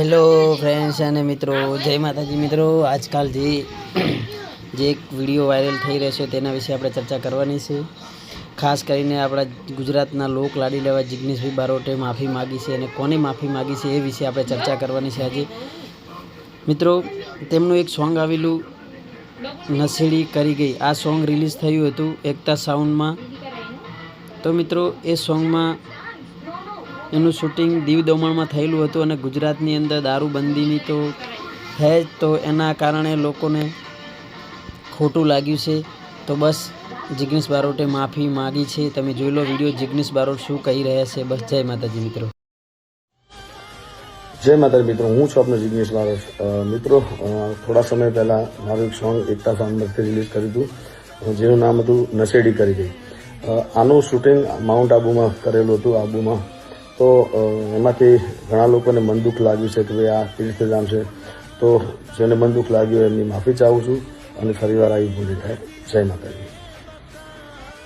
Hello friends અને મિત્રો. જય માતાજી, મિત્રો. આજકાલ જે જે એક વીડિયો વાયરલ થઈ રહ્યો છે તેના વિશે આપણે ચર્ચા કરવાની છે. ખાસ કરીને આપણા ગુજરાતના લોક લાડી લેવા જિગ્નેશભાઈ બારોટે માફી માગી છે અને કોને માફી માગી છે એ વિશે આપણે ચર્ચા કરવાની છે આજે. મિત્રો, તેમનું એક સોંગ આવેલું નસીડી કરી ગઈ. આ સોંગ રિલીઝ થયું હતું એકતા સાઉન્ડમાં. તો મિત્રો, એ સોંગમાં એનું શૂટિંગ દીવ દમણમાં થયેલું હતું અને ગુજરાતની અંદર દારૂબંધીની તો છે જ, તો એના કારણે લોકોને ખોટું લાગ્યું છે. તો બસ, જિગ્નેશ બારોટે માફી માગી છે. તમે જોઈ લો વીડિયો જિગ્નેશ બારોટ શું કહી રહ્યા છે. બસ, જય માતાજી મિત્રો. જય માતાજી મિત્રો. હું છું આપનો જિગ્નેશ બારોટ. મિત્રો થોડા સમય પહેલા મારું એક સોંગ એકતા સાઉન્ડમાંથી રિલીઝ કર્યું હતું. જેનું નામ હતું નશેડી કરી ગઈ. આનું શૂટિંગ માઉન્ટ આબુમાં કરેલું હતું. આબુમાં તો એમાંથી ઘણા લોકોને મન દુઃખ લાગ્યું છે કે ભાઈ આ તીર્થધામ છે તો જેને મન દુઃખ લાગ્યું એમની માફી ચાહું છું અને ફરીવાર આવી ભૂલી થાય જય માતાજી.